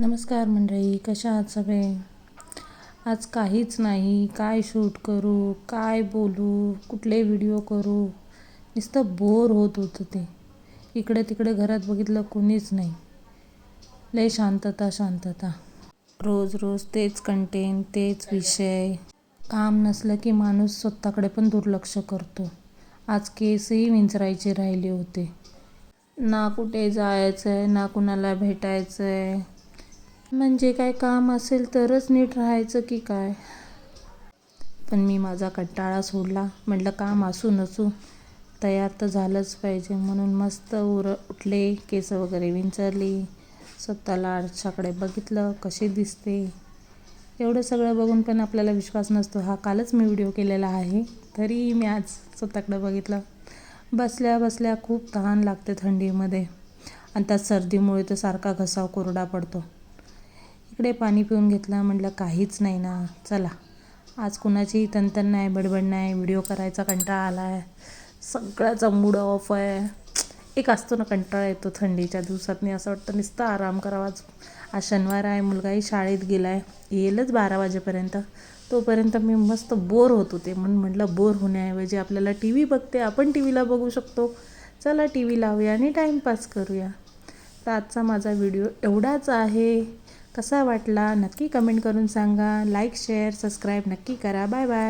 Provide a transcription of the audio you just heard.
नमस्कार मंडळी कशा आहात सगळे? आज काहीच नाही. काय शूट करू? काय बोलू? कुठले व्हिडिओ करू? नुसतं बोर होत होतं ते. इकडे तिकडे घरात बघितलं कोणीच नाही. लय शांतता शांतता. रोज रोज तेच कंटेंट तेच विषय. काम नसलं की माणूस स्वतःकडे पण दुर्लक्ष करतो. आज केसही विंचरायचे राहिले होते. ना कुठे जायचं आहे ना कुणाला भेटायचं आहे म्हणजे काय काम असेल तरच नीट राहायचं की काय? पण मी माझा कंटाळा सोडला. म्हटलं काम असू नसू तयार तर झालंच पाहिजे. म्हणून मस्त उर उठले केस वगैरे विंचरली. स्वतःला आरशाकडे बघितलं कशी दिसते. एवढं सगळं बघून पण आपल्याला विश्वास नसतो. हा कालच मी व्हिडिओ केलेला आहे. तरी मी आज स्वतःकडे बघितलं. बसल्या बसल्या खूप तहान लागते थंडीमध्ये. आणि त्यात सर्दीमुळे तर सारखा घसा कोरडा पडतो. इकडे पाणी पिऊन घेतलं म्हटलं काहीच नाही ना चला. आज कुणाची तंतन नाही बडबड नाही व्हिडिओ करायचा कंटाळा आला आहे सगळ्याचा मूड ऑफ आहे. एक असतो ना कंटाळा येतो थंडीच्या दिवसातनी असं वाटतं नुसतं आराम करावाच आज शनिवार आहे मुलगाही शाळेत गेला आहे येईलच बारा वाजेपर्यंत. तोपर्यंत मी मस्त बोर होत होते. म्हणून म्हटलं बोर होण्याऐवजी आपल्याला टी व्ही बघते. आपण टी व्हीला बघू शकतो. चला टी व्ही लावूया आणि टाईमपास करूया. तर आजचा माझा व्हिडिओ एवढाच आहे. कसा वाटला नक्की कमेंट करून सांगा. लाईक शेअर सबस्क्राईब नक्की करा. Bye bye